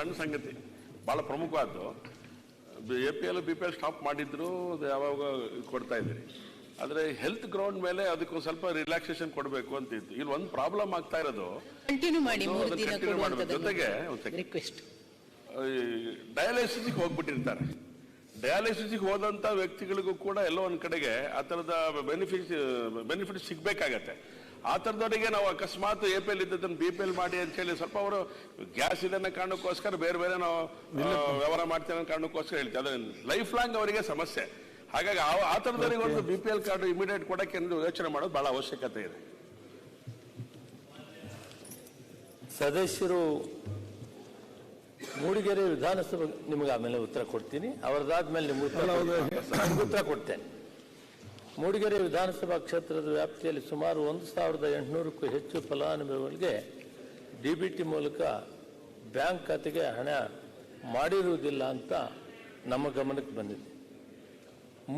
ಸಣ್ಣ ಸಂಗತಿ. ಬಹಳ ಪ್ರಮುಖವಾದ್ದು. A P L B P L stop ಮಾಡಿದ್ರು ಅದು ಯಾವಾಗ ಕೊಡ್ತಾ ಇದ್ದೀರಿ. ಆದ್ರೆ ಹೆಲ್ತ್ ಗ್ರೌಂಡ್ ಮೇಲೆ ಅದಕ್ಕೆ ಸ್ವಲ್ಪ ರಿಲ್ಯಾಕ್ಸೇಷನ್ ಕೊಡಬೇಕು ಅಂತ ಇತ್ತು. ಇಲ್ಲಿ ಒಂದು ಪ್ರಾಬ್ಲಮ್ ಆಗ್ತಾ ಇರೋದು. ಕಂಟಿನ್ಯೂ ಮಾಡಿ. ಜೊತೆಗೆ. ರಿಕ್ವೆಸ್ಟ್ ಡಯಾಲಿಸಿಸ್ಗೆ ಹೋಗ್ಬಿಟ್ಟಿರ್ತಾರೆ. ಡಯಾಲಿಸಿಸ್ಗೆ ಹೋದಂತ ವ್ಯಕ್ತಿಗಳಿಗೂ ಕೂಡ ಎಲ್ಲೋ ಒಂದ್ ಕಡೆಗೆ ಆ ಥರದ ಬೆನಿಫಿಟ್ ಬೆನಿಫಿಟ್ ಸಿಗ್ಬೇಕಾಗತ್ತೆ. ಆ ಥರದವರಿಗೆ ನಾವು ಅಕಸ್ಮಾತ್ ಎ ಪಿ ಎಲ್ ಇದ್ದದನ್ನು ಬಿ ಪಿ ಎಲ್ ಮಾಡಿ ಅಂತ ಹೇಳಿ ಸ್ವಲ್ಪ ಅವರು ಗ್ಯಾಸ್ ಇದನ್ನ ಕಾರಣಕ್ಕೋಸ್ಕರ ಬೇರೆ ಬೇರೆ ನಾವು ವ್ಯವಹಾರ ಮಾಡ್ತೇವೆ ಅನ್ನೋ ಕಾರಣಕ್ಕೋಸ್ಕರ ಹೇಳ್ತೀವಿ. ಅದ್ರ ಲೈಫ್ ಲಾಂಗ್ ಅವರಿಗೆ ಸಮಸ್ಯೆ. ಹಾಗಾಗಿ ಆ- ಆ ಥರದವರಿಗೆ ಒಂದು B P L card immediate ಕೊಡೋಕ್ಕೆ ಎಂದು ಯೋಚನೆ ಮಾಡೋದು ಬಹಳ ಅವಶ್ಯಕತೆ ಇದೆ. ಸದಸ್ಯರು ಮೂಡಿಗೆರೆ ವಿಧಾನಸಭೆ ನಿಮಗೆ ಆಮೇಲೆ ಉತ್ತರ ಕೊಡ್ತೀನಿ. ಅವರದಾದ್ಮೇಲೆ ನಿಮ್ಗೆ ಉತ್ತರ ಕೊಡ್ತೀನಿ. ಮೂಡಿಗೆರೆ ವಿಧಾನಸಭಾ ಕ್ಷೇತ್ರದ ವ್ಯಾಪ್ತಿಯಲ್ಲಿ ಸುಮಾರು ಒಂದು ಸಾವಿರದ ಎಂಟುನೂರಕ್ಕೂ ಹೆಚ್ಚು ಫಲಾನುಭವಿಗಳಿಗೆ ಡಿ ಬಿ ಟಿ ಮೂಲಕ ಬ್ಯಾಂಕ್ ಖಾತೆಗೆ ಹಣ ಮಾಡಿರುವುದಿಲ್ಲ ಅಂತ ನಮ್ಮ ಗಮನಕ್ಕೆ ಬಂದಿದೆ.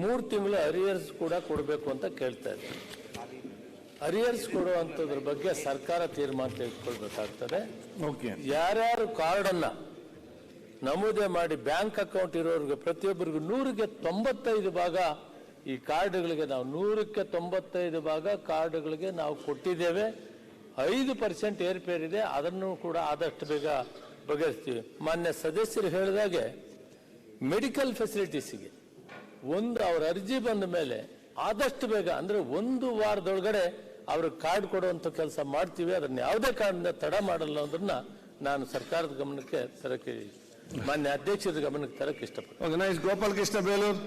ಮೂರು ತಿಂಗಳು ಅರಿಯರ್ಸ್ ಕೂಡ ಕೊಡಬೇಕು ಅಂತ ಕೇಳ್ತಾ ಇದ್ದಾರೆ ಅರಿಯರ್ಸ್ ಕೊಡುವಂಥದ್ರ ಬಗ್ಗೆ ಸರ್ಕಾರ ತೀರ್ಮಾನ ತೆಗೆದುಕೊಳ್ಬೇಕಾಗ್ತದೆ. ಯಾರ್ಯಾರು ಕಾರ್ಡನ್ನು ನಮೂದೆ ಮಾಡಿ ಬ್ಯಾಂಕ್ ಅಕೌಂಟ್ ಇರೋರಿಗೆ ಪ್ರತಿಯೊಬ್ಬರಿಗೂ ನೂರಿಗೆ ತೊಂಬತ್ತೈದು ಭಾಗ ಈ ಕಾರ್ಡ್ಗಳಿಗೆ ನಾವು ನೂರಕ್ಕೆ ತೊಂಬತ್ತೈದು ಭಾಗ ಕಾರ್ಡ್ಗಳಿಗೆ ನಾವು ಕೊಟ್ಟಿದ್ದೇವೆ. ಐದು ಪರ್ಸೆಂಟ್ ಏರ್ಪೇರಿದೆ ಅದನ್ನು ಕೂಡ ಆದಷ್ಟು ಬೇಗ ಬಗೆಹರಿಸ್ತೀವಿ. ಮಾನ್ಯ ಸದಸ್ಯರು ಹೇಳಿದಾಗೆ ಮೆಡಿಕಲ್ ಫೆಸಿಲಿಟೀಸಿಗೆ ಒಂದು ಅವ್ರ ಅರ್ಜಿ ಬಂದ ಮೇಲೆ ಆದಷ್ಟು ಬೇಗ, ಅಂದ್ರೆ ಒಂದು ವಾರದೊಳಗಡೆ ಅವ್ರಿಗೆ ಕಾರ್ಡ್ ಕೊಡುವಂಥ ಕೆಲಸ ಮಾಡ್ತೀವಿ, ಅದನ್ನ ಯಾವುದೇ ಕಾರಣದಿಂದ ತಡ ಮಾಡಲ್ಲ ಅನ್ನೋದನ್ನ ನಾನು ಸರ್ಕಾರದ ಗಮನಕ್ಕೆ ತರಕ್ಕೆ ಮಾನ್ಯ ಅಧ್ಯಕ್ಷರ ಗಮನಕ್ಕೆ ತರಕ್ಕೆ ಇಷ್ಟಪಡ್ತೀನಿ. ಗೋಪಾಲಕೃಷ್ಣ ಬೇಲೂರು ಗೋಪಾಲ್ ಕೃಷ್ಣ ಬೇಲೂರ್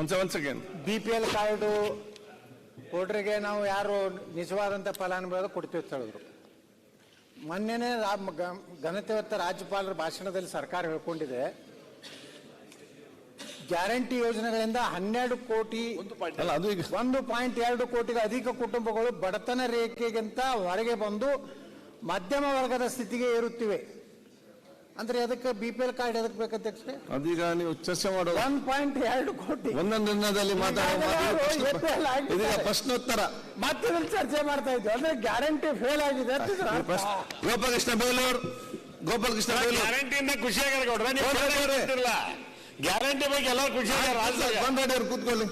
ಒಂದ್ one second B P L card ವೋಟ್ರಿಗೆ ನಾವು ಯಾರು ನಿಜವಾದಂಥ ಫಲಾನುಭವಿ ಕೊಡ್ತೀವಿ ಅಂತ ಹೇಳಿದ್ರು. ಮೊನ್ನೆನೇ ಘನತೆವತ್ತ ರಾಜ್ಯಪಾಲರ ಭಾಷಣದಲ್ಲಿ ಸರ್ಕಾರ ಹೇಳ್ಕೊಂಡಿದೆ ಗ್ಯಾರಂಟಿ ಯೋಜನೆಗಳಿಂದ ಹನ್ನೆರಡು ಕೋಟಿ ಅಲ್ಲ ಅದು ಈಗ ಒಂದು ಪಾಯಿಂಟ್ ಎರಡು ಕೋಟಿಗೂ ಅಧಿಕ ಕುಟುಂಬಗಳು ಬಡತನ ರೇಖೆಗಿಂತ ಹೊರಗೆ ಬಂದು ಮಧ್ಯಮ ವರ್ಗದ ಸ್ಥಿತಿಗೆ ಏರುತ್ತಿವೆ. ಅಂದ್ರೆ ಅದಕ್ಕೆ ಬಿ ಪಿ ಎಲ್ ಕಾರ್ಡ್ ಎದಕ್ಕೆ ಬೇಕಂತ ಅದೀಗ ನೀವು ಚರ್ಚೆ ಮಾಡೋ ಒನ್ ಪಾಯಿಂಟ್ ಎರಡು ಕೋಟಿ. ಒಂದೊಂದು ದಿನದಲ್ಲಿ ಮಾತಾಡೋ ಈಗಾಗಲೇ ಅವರು APL ಆಗಿದ್ದಾರೆ. ಇದೀಗ ಪ್ರಶ್ನೋತ್ತರ. ಮತ್ತೆ ಚರ್ಚೆ ಮಾಡ್ತಾ ಇದ್ವಿ. ಅಂದ್ರೆ ಗ್ಯಾರಂಟಿ ಫೇಲ್ ಆಗಿದೆ ಅಂತ ಇದ್ರ ಅರ್ಥ. ಪ್ರಶ್ನೆ ಕೃಷ್ಣ ಬೇಲೂರ್. ಗೋಪಾಲಕೃಷ್ಣ ಬೇಲೂರ್. ಗ್ಯಾರಂಟಿಯಿಂದ ಖುಷಿ ಆಗ್ಯಾರ ಗೌಡ್ರ. ನೀವು ನೋಡ್ರಿ, ನೋಡ್ರಿ. ಗ್ಯಾರಂಟಿ ಬಗ್ಗೆ ಎಲ್ಲರೂ ಖುಷಿ ಆಗ್ಯಾರ ರಾಜ್ಯದಾಗ. ಬಂದ್ ರೆಡ್ಡಿ ಅವ್ರು ಕೂತ್ಕೊಳ್ಳಿ.